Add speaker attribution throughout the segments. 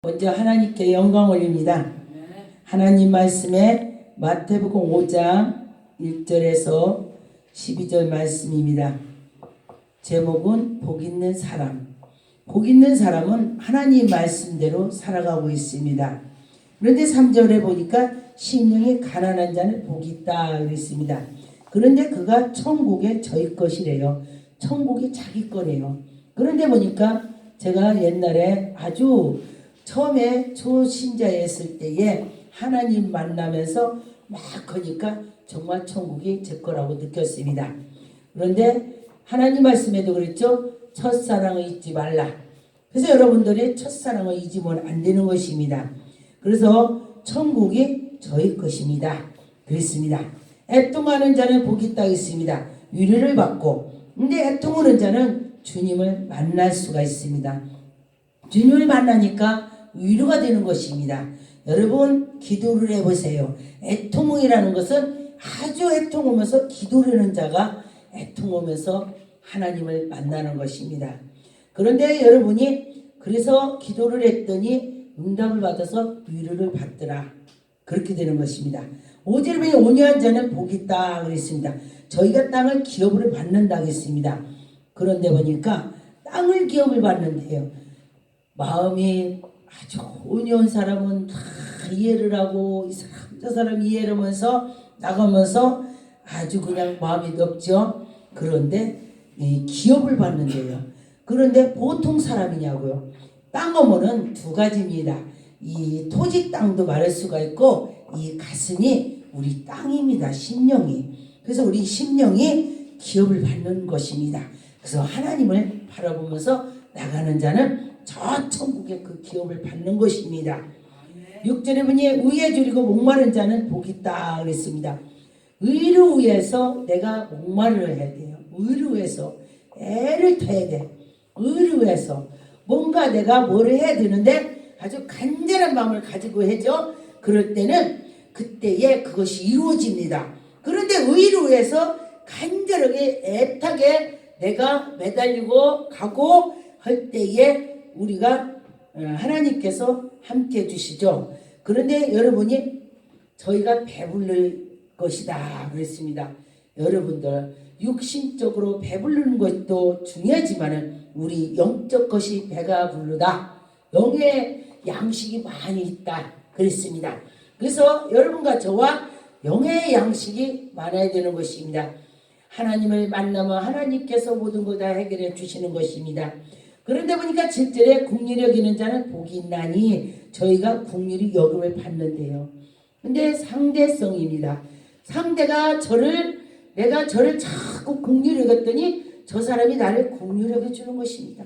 Speaker 1: 먼저 하나님께 영광 올립니다. 하나님 말씀에 마태복음 5장 1절에서 12절 말씀입니다. 제목은 복 있는 사람. 복 있는 사람은 하나님 말씀대로 살아가고 있습니다. 그런데 3절에 보니까 심령이 가난한 자는 복이 있다 그랬습니다. 그런데 그가 천국에 저희 것이래요. 천국이 자기 거래요. 그런데 보니까 제가 옛날에 아주 처음에 초신자였을 때에 하나님 만나면서 막 하니까 정말 천국이 제 거라고 느꼈습니다. 그런데 하나님 말씀에도 그랬죠. 첫사랑을 잊지 말라. 그래서 여러분들이 첫사랑을 잊으면 안 되는 것입니다. 그래서 천국이 저희 것입니다. 그랬습니다. 애통하는 자는 복이 있다 했습니다. 위로를 받고 근데 애통하는 자는 주님을 만날 수가 있습니다. 주님을 만나니까 위로가 되는 것입니다. 여러분 기도를 해보세요. 애통이라는 것은 아주 애통하면서 기도하는 자가 애통하면서 하나님을 만나는 것입니다. 그런데 여러분이 그래서 기도를 했더니 응답을 받아서 위로를 받더라. 그렇게 되는 것입니다. 오절에 온유한 자는 복이 있다 그랬습니다. 저희가 땅을 기업으로 받는다 했습니다. 그런데 보니까 땅을 기업을 받는데요. 마음이 아주 온유한 사람은 다 이해를 하고 이 사람 저 사람 이해를 하면서 나가면서 아주 그냥 마음이 넓죠. 그런데 이 기업을 받는데요. 그런데 보통 사람이냐고요. 땅 어머는 두 가지입니다. 이 토지 땅도 말할 수가 있고 이 가슴이 우리 땅입니다. 심령이. 그래서 우리 심령이 기업을 받는 것입니다. 그래서 하나님을 바라보면서 나가는 자는 저 천국의 그 기업을 받는 것입니다. 6절에 보니 의에 줄이고 목마른 자는 복이 있다 그랬습니다. 의를 위해서 내가 목마를 해야 돼요. 의를 위해서 애를 태야 돼. 의를 위해서 뭔가 내가 뭐를 해야 되는데 아주 간절한 마음을 가지고 해죠. 그럴 때는 그때에 그것이 이루어집니다. 그런데 의를 위해서 간절하게 애타게 내가 매달리고 가고 할 때에 우리가 어, 하나님께서 함께 해주시죠. 그런데 여러분이 저희가 배불릴 것이다 그랬습니다. 여러분들 육신적으로 배부르는 것도 중요하지만은 우리 영적 것이 배가 부르다. 영의 양식이 많이 있다 그랬습니다. 그래서 여러분과 저와 영의 양식이 많아야 되는 것입니다. 하나님을 만나면 하나님께서 모든 것다 해결해 주시는 것입니다. 그런데 보니까 7절에 국리를 여기는 자는 복이 있나니 저희가 국리를 여금을 받는데요. 근데 상대성입니다. 상대가 저를 내가 저를 자꾸 국리를 여겼더니 저 사람이 나를 국리를 여겨주는 것입니다.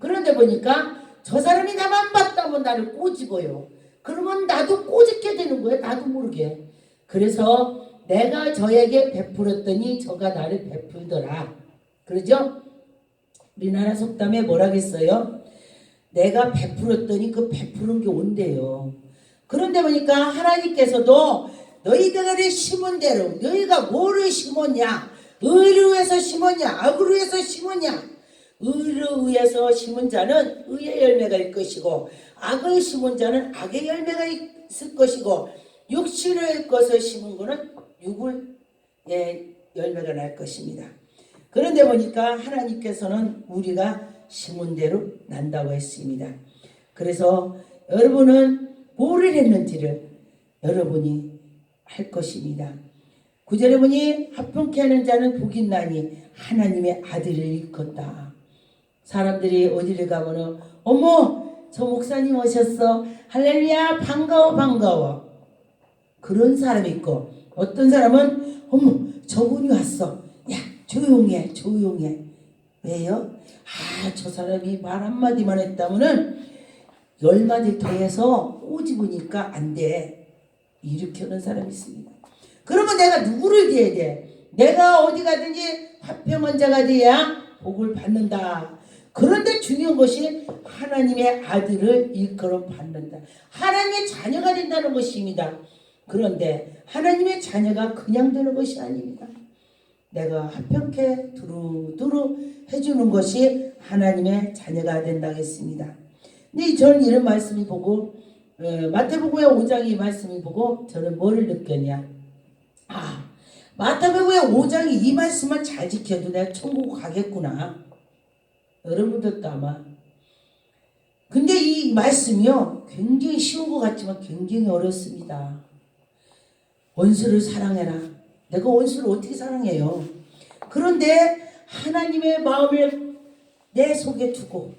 Speaker 1: 그런데 보니까 저 사람이 나만 봤다면 나를 꼬집어요. 그러면 나도 꼬집게 되는 거예요. 나도 모르게. 그래서 내가 저에게 베풀었더니 저가 나를 베풀더라. 그러죠? 우리나라 속담에 뭐라겠어요? 내가 베풀었더니 그 베푸는 게 온대요. 그런데 보니까 하나님께서도 너희들이 심은 대로 너희가 뭐를 심었냐? 위해서 심었냐? 위해서 심었냐? 위해서 심은 자는 의의 열매가 있을 것이고 악을 심은 자는 악의 열매가 있을 것이고 육신의 것을 심은 것은 육을 의 열매가 날 것입니다. 그런데 보니까 하나님께서는 우리가 심은 대로 난다고 했습니다. 그래서 여러분은 뭐를 했는지를 여러분이 할 것입니다. 구절에 보니 합평케 하는 자는 복이 있나니 하나님의 아들을 일컫다. 사람들이 어디를 가면은 어머 저 목사님 오셨어 할렐루야 반가워 반가워 그런 사람이 있고 어떤 사람은 어머 저분이 왔어 야 조용해 조용해 왜요? 아 저 사람이 말 한마디만 했다면은 열 마디 더해서 꼬집으니까 안 돼 이렇게 하는 사람이 있습니다 그러면 내가 누구를 대야 돼? 내가 어디 가든지 화평한 자가 돼야 복을 받는다 그런데 중요한 것이 하나님의 아들을 일컬어 받는다. 하나님의 자녀가 된다는 것입니다. 그런데 하나님의 자녀가 그냥 되는 것이 아닙니다. 내가 합평케 두루두루 해주는 것이 하나님의 자녀가 된다 했습니다. 근데 저는 이런 말씀을 보고 어, 마태복음의 5장 이 말씀을 보고 저는 뭐를 느꼈냐? 아 마태복음의 5장이 이 말씀을 잘 지켜도 내가 천국 가겠구나. 여러분들도 아마 근데 이 말씀이요 굉장히 쉬운 것 같지만 굉장히 어렵습니다. 원수를 사랑해라. 내가 원수를 어떻게 사랑해요? 그런데 하나님의 마음을 내 속에 두고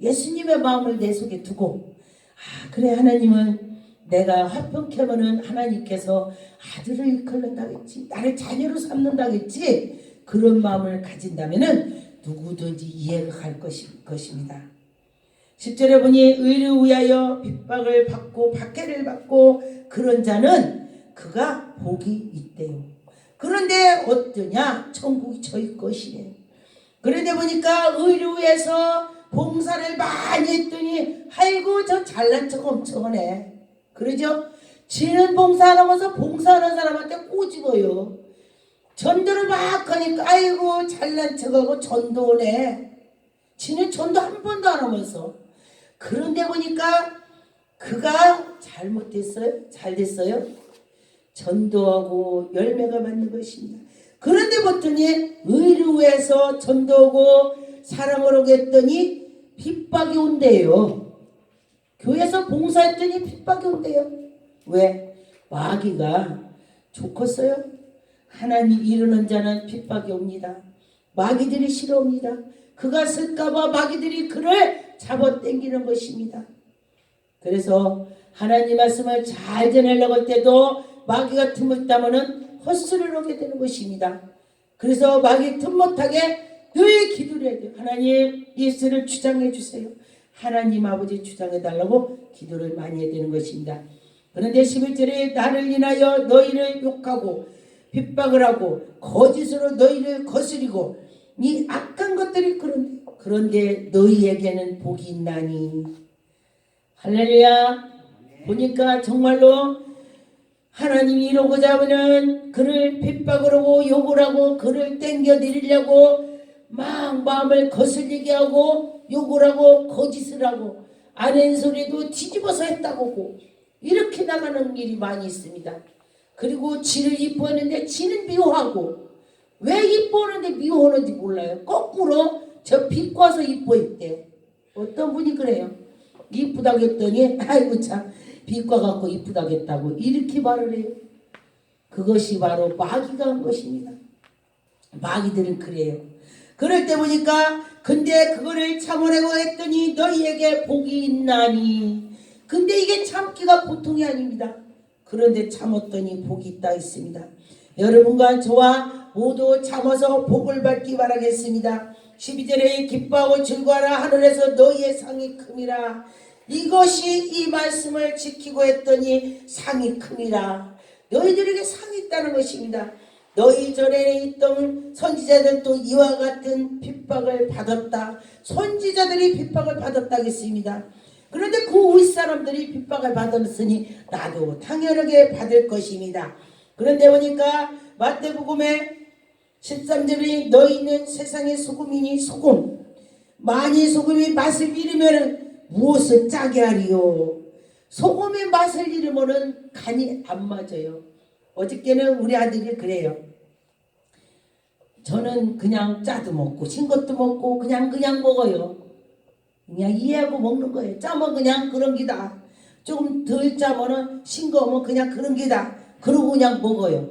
Speaker 1: 예수님의 마음을 내 속에 두고 아 그래 하나님은 내가 화평케면은 하나님께서 아들을 일컬는다겠지 나를 자녀로 삼는다겠지 그런 마음을 가진다면은 누구든지 이해가 갈 것이, 것입니다. 10절에 보니 의를 위하여 핍박을 받고 박해를 받고 그런 자는 그가 복이 있대요. 그런데 어떠냐? 천국이 저희 것이래. 그런데 보니까 위해서 봉사를 많이 했더니 아이고 저 잘난 척 엄청 하네. 그러죠? 지는 봉사 안 하면서 봉사하는 사람한테 꼬집어요. 전도를 막 하니까 아이고 잘난 척하고 전도네. 지는 전도 한 번도 안 하면서. 그런데 보니까 그가 잘못됐어요? 잘 됐어요? 전도하고 열매가 맞는 것입니다. 그런데 봤더니 의를 위해서 전도하고 사랑을 오겠더니 핍박이 온대요. 교회에서 봉사했더니 핍박이 온대요. 왜? 마귀가 좋겠어요? 하나님 이루는 자는 핍박이 옵니다. 마귀들이 싫어옵니다. 그가 쓸까봐 마귀들이 그를 잡아당기는 것입니다. 그래서 하나님 말씀을 잘 전하려고 할 때도 마귀가 따면은 헛수를 하게 되는 것입니다. 그래서 마귀 틈 못하게 늘 기도를 해야 돼요. 하나님 예수를 주장해 주세요. 하나님 아버지 주장해 달라고 기도를 많이 해야 되는 것입니다. 그런데 11절에 나를 인하여 너희를 욕하고 핍박을 하고 거짓으로 너희를 거스리고 이 악한 것들이 그런데 그런데 너희에게는 복이 있나니 할렐루야 보니까 정말로 하나님이 이러고자 하면 그를 핍박을 하고 욕을 하고 그를 땡겨 내리려고 막 마음을 거슬리게 하고 욕을 하고 거짓을 하고 아는 소리도 뒤집어서 했다고 하고 이렇게 나가는 일이 많이 있습니다. 그리고 지를 이뻐하는데 지는 미워하고 왜 이뻐하는데 미워하는지 몰라요. 거꾸로 저 비꼬아서 이뻐했대. 어떤 분이 그래요. 이쁘다고 했더니 아이고 참 비꼬아 갖고 이쁘다고 했다고 이렇게 말을 해요. 그것이 바로 마귀가 한 것입니다. 마귀들은 그래요. 그럴 때 보니까 근데 그거를 참으려고 했더니 너희에게 복이 있나니 근데 이게 참기가 보통이 아닙니다. 그런데 참았더니 복이 있다 있습니다. 여러분과 저와 모두 참아서 복을 받기 바라겠습니다. 12절에 기뻐하고 즐거워라 하늘에서 너희의 상이 큼이라 이것이 이 말씀을 지키고 했더니 상이 큼이라 너희들에게 상이 있다는 것입니다. 너희 전에 있던 선지자들도 이와 같은 핍박을 받았다. 선지자들이 핍박을 받았다겠습니다. 그런데 그 윗사람들이 핍박을 받았으니 나도 당연하게 받을 것입니다. 그런데 보니까 마태복음에 13절에 너희는 세상의 소금이니 소금 많이 소금이 맛을 잃으면 무엇을 짜게 하리요? 소금의 맛을 잃으면 간이 안 맞아요. 어저께는 우리 아들이 그래요. 저는 그냥 짜도 먹고 신 것도 먹고 그냥 그냥 먹어요. 그냥 이해하고 먹는 거예요. 짜면 그냥 그런 기다. 조금 덜 짜면은 싱거우면 그냥 그런 기다. 그러고 그냥 먹어요.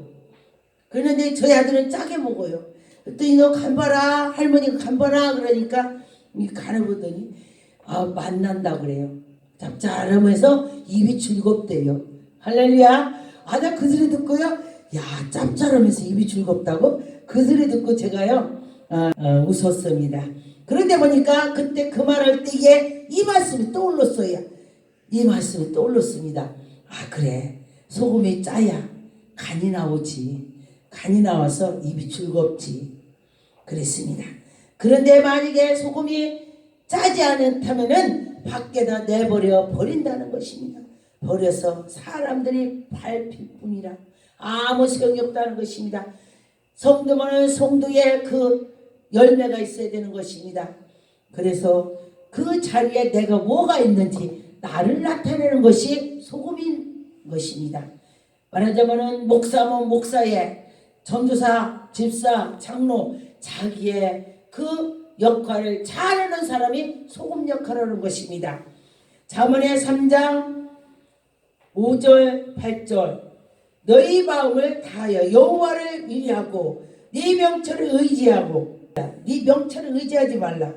Speaker 1: 그런데 저희 아들은 짜게 먹어요. 그랬더니 너 간봐라 할머니가 간봐라 그러니까 이 간을 보더니 아 만난다 그래요. 짭짤하면서 입이 즐겁대요. 할렐루야. 아 나 그 소리 듣고요. 야 짭짤하면서 입이 즐겁다고 그 소리 듣고 제가요 아, 아, 웃었습니다. 그런데 보니까 그때 그 말할 때에 이 말씀이 떠올랐어요. 이 말씀이 떠올랐습니다. 아 그래 소금이 짜야 간이 나오지. 간이 나와서 입이 즐겁지. 그랬습니다. 그런데 만약에 소금이 짜지 않다면은 밖에다 내버려 버린다는 것입니다. 버려서 사람들이 밟힐 뿐이라 아무 소용이 없다는 것입니다. 성도는 성도의 그 열매가 있어야 되는 것입니다. 그래서 그 자리에 내가 뭐가 있는지 나를 나타내는 것이 소금인 것입니다. 말하자면은 목사면 목사의 전도사, 집사, 장로 자기의 그 역할을 잘하는 사람이 소금 역할을 하는 것입니다. 자문의 3장 5절 8절 너희 마음을 다하여 여호와를 위하고 네 명철을 의지하고 네 명철을 의지하지 말라.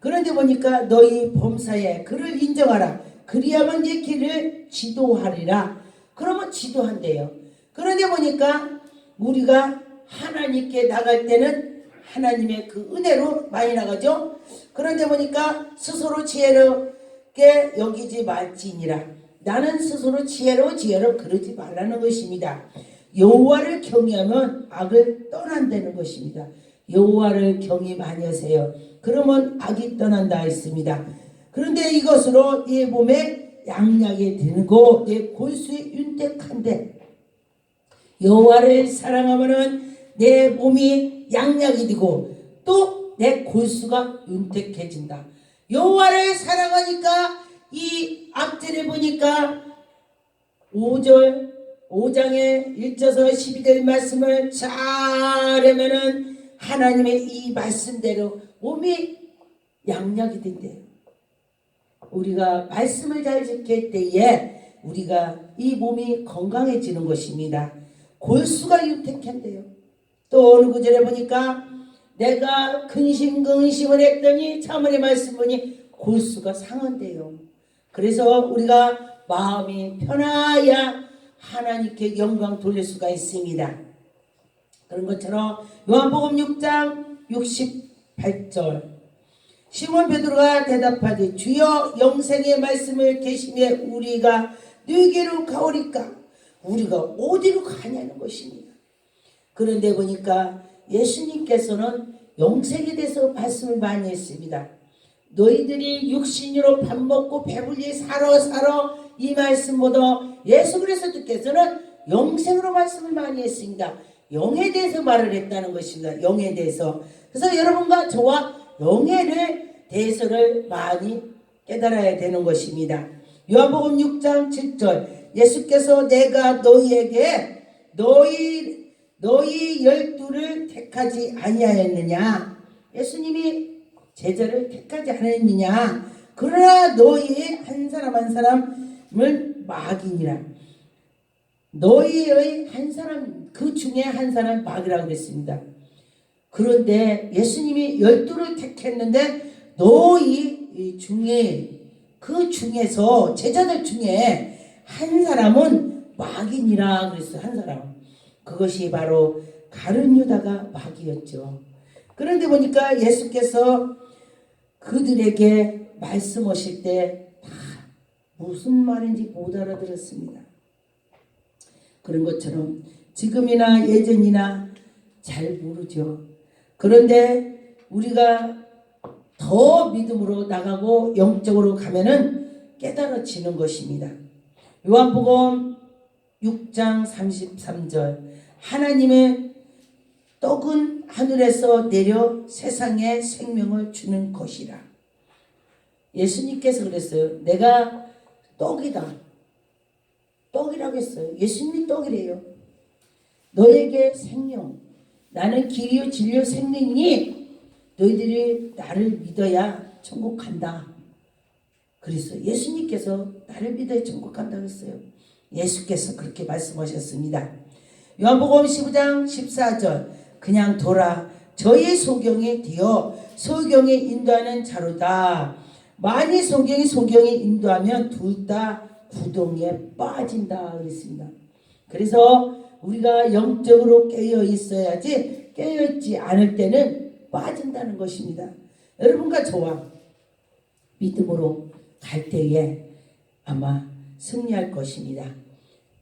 Speaker 1: 그런데 보니까 너희 범사에 그를 인정하라. 그리하면 네 길을 지도하리라. 그러면 지도한대요. 그런데 보니까 우리가 하나님께 나갈 때는 하나님의 그 은혜로 많이 나가죠. 그런데 보니까 스스로 지혜롭게 여기지 말지니라. 나는 스스로 지혜로 지혜로 그러지 말라는 것입니다. 여호와를 경외하면 악을 떠난다는 것입니다. 여호와를 경외 많이 하세요. 그러면 악이 떠난다 했습니다. 그런데 이것으로 이 몸에 양약이 되고 내 골수에 윤택한데 여호와를 사랑하면은 내 몸이 양약이 되고 또 내 골수가 윤택해진다. 여호와를 사랑하니까 이 앞절에 보니까 5절 5장의 1절에서 12절 말씀을 잘하면은 하나님의 이 말씀대로 몸이 양약이 된대요. 우리가 말씀을 잘 지킬 때에 우리가 이 몸이 건강해지는 것입니다. 골수가 윤택한데요. 또 어느 구절에 보니까 내가 근심 근심을 했더니 차문의 말씀 보니 골수가 상한대요. 그래서 우리가 마음이 편하야 하나님께 영광 돌릴 수가 있습니다. 그런 것처럼 요한복음 6장 68절 시몬 베드로가 대답하되 주여 영생의 말씀을 계심에 우리가 너에게로 가오리까 우리가 어디로 가냐는 것입니다. 그런데 보니까 예수님께서는 영생에 대해서 말씀을 많이 했습니다. 너희들이 육신으로 밥 먹고 배불리 살아 살아 이 말씀보다 예수 그리스도께서는 영생으로 말씀을 많이 했습니다. 영에 대해서 말을 했다는 것입니다. 영에 대해서. 그래서 여러분과 저와 영에 대해서를 많이 깨달아야 되는 것입니다. 요한복음 6장 7절 예수께서 내가 너희에게 너희 너희 열두를 택하지 아니하였느냐 예수님이 제자를 택하지 않았느냐 그러나 너희 한 사람 한 사람을 막이니라 너희의 한 사람 그 중에 한 사람 막이라고 그랬습니다. 그런데 예수님이 열두를 택했는데 너희 중에 그 중에서 제자들 중에 한 사람은 막인이라 그랬어요. 한 사람. 그것이 바로 가룟 유다가 막이었죠. 그런데 보니까 예수께서 그들에게 말씀하실 때 다 무슨 말인지 못 알아들었습니다. 그런 것처럼 지금이나 예전이나 잘 모르죠. 그런데 우리가 더 믿음으로 나가고 영적으로 가면은 깨달아지는 것입니다. 요한복음 6장 33절 하나님의 떡은 하늘에서 내려 세상에 생명을 주는 것이라. 예수님께서 그랬어요. 내가 떡이다. 떡이라고 했어요. 예수님이 떡이래요. 너에게 생명. 나는 길이요 진리요 생명이니 너희들이 나를 믿어야 천국 간다. 그랬어요. 예수님께서 나를 믿어야 천국 간다고 했어요. 예수께서 그렇게 말씀하셨습니다. 요한복음 15장 14절 그냥 돌아 저희 소경이 되어 소경에 인도하는 자로다. 많이 소경이 소경에 인도하면 둘 다 구동에 빠진다 그랬습니다. 그래서 우리가 영적으로 깨어 있어야지 깨어 있지 않을 때는 빠진다는 것입니다. 여러분과 저와 믿음으로 갈 때에 아마 승리할 것입니다.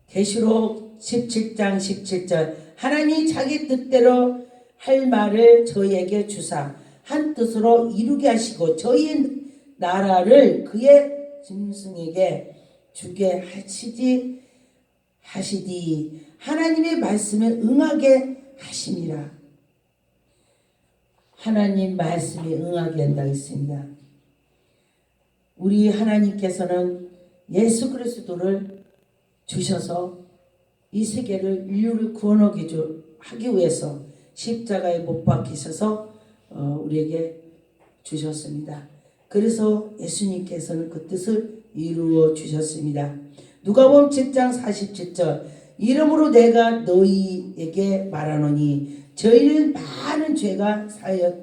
Speaker 1: 계시록 17장 17절 하나님 자기 뜻대로 할 말을 저희에게 주사 한 뜻으로 이루게 하시고 저희 나라를 그의 짐승에게 주게 하시지 하시디 하나님의 말씀에 응하게 하심이라 하나님 말씀에 응하게 한다 했습니다. 우리 하나님께서는 예수 그리스도를 주셔서 이 세계를 인류를 구원하기 주- 하기 위해서 십자가에 못 박히셔서 어, 우리에게 주셨습니다. 그래서 예수님께서는 그 뜻을 이루어 주셨습니다. 누가복음 7장 47절 이름으로 내가 너희에게 말하노니 저희는 많은 죄가 사여,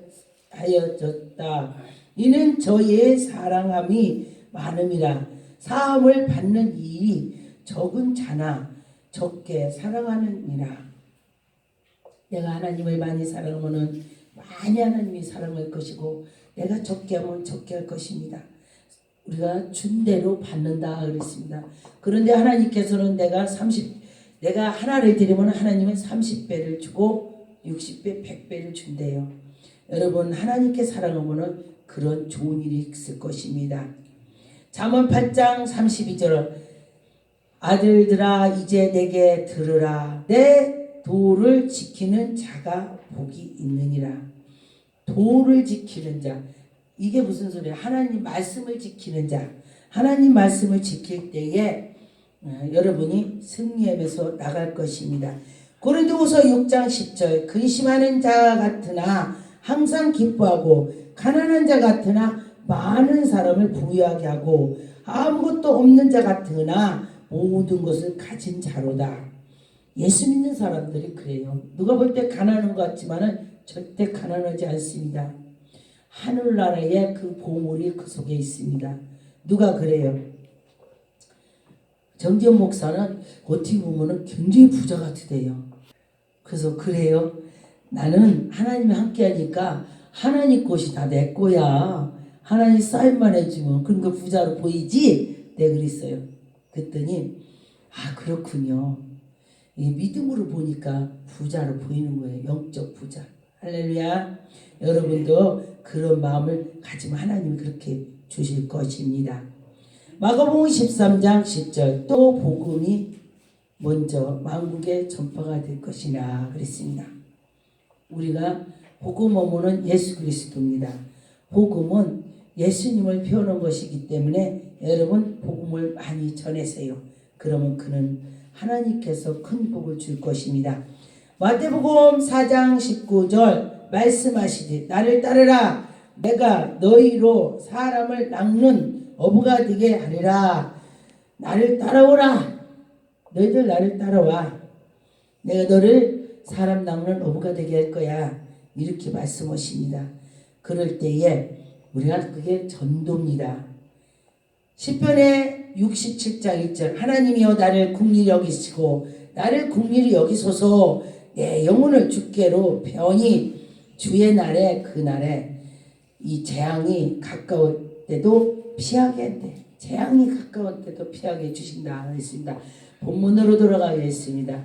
Speaker 1: 하여졌다. 이는 저희의 사랑함이 많음이라 사함을 받는 일이 적은 자나 적게 사랑하느니라. 내가 하나님을 많이 사랑하면은 많이 하나님이 사랑할 것이고 내가 적게 하면 적게 할 것입니다. 우리가 준 대로 받는다 그랬습니다. 그런데 하나님께서는 내가 30 내가 하나를 드리면 하나님은 30배를 주고 60배, 100배를 준대요. 여러분 하나님께 사랑하면은 그런 좋은 일이 있을 것입니다. 잠언 8장 32절 아들들아 이제 내게 들으라. 내 도를 지키는 자가 복이 있느니라. 도를 지키는 자. 이게 무슨 소리야? 하나님 말씀을 지키는 자. 하나님 말씀을 지킬 때에 어, 여러분이 승리함에서 나갈 것입니다. 고린도후서 6장 10절. 근심하는 자 같으나 항상 기뻐하고 가난한 자 같으나 많은 사람을 부유하게 하고 아무것도 없는 자 같으나 모든 것을 가진 자로다. 예수 믿는 사람들이 그래요. 누가 볼 때 가난한 것 같지만은 절대 가난하지 않습니다. 하늘나라의 그 보물이 그 속에 있습니다. 누가 그래요? 정지현 목사는 어떻게 보면은 굉장히 부자 같으대요. 그래서 그래요. 나는 하나님이 함께하니까 하나님 것이 다 내 거야. 하나님 사인만 해주면 그러니까 부자로 보이지? 내 그랬어요. 그랬더니 아 그렇군요. 이 믿음으로 보니까 부자로 보이는 거예요. 영적 부자. 할렐루야. 여러분도 그런 마음을 가지면 하나님이 그렇게 주실 것입니다. 마가복음 13장 10절 또 복음이 먼저 만국에 전파가 될 것이라 그랬습니다. 우리가 복음 어머는 예수 그리스도입니다. 복음은 예수님을 표현한 것이기 때문에 여러분 복음을 많이 전하세요. 그러면 그는 하나님께서 큰 복을 줄 것입니다. 마태복음 4장 19절 말씀하시되 나를 따르라 내가 너희로 사람을 낚는 어부가 되게 하리라 나를 따라오라 너희들 나를 따라와 내가 너를 사람 낚는 어부가 되게 할 거야 이렇게 말씀하십니다. 그럴 때에 우리가 그게 전도입니다. 시편의 67장 1절 하나님이여 나를 국리히 여기시고 나를 국리히 여기소서 내 영혼을 주께로 편히 주의 날에 그 날에 이 재앙이 가까울 때도 피하게 돼. 재앙이 가까울 때도 피하게 해주신다 했습니다. 본문으로 돌아가겠습니다.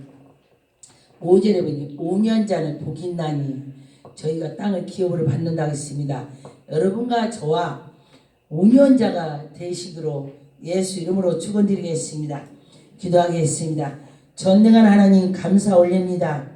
Speaker 1: 5절에 보니 5년 자는 복이 나니 저희가 땅을 기업으로 받는다 했습니다. 여러분과 저와 5년자가 되시기로 예수 이름으로 축원드리겠습니다. 기도하겠습니다. 전능한 하나님 감사 올립니다.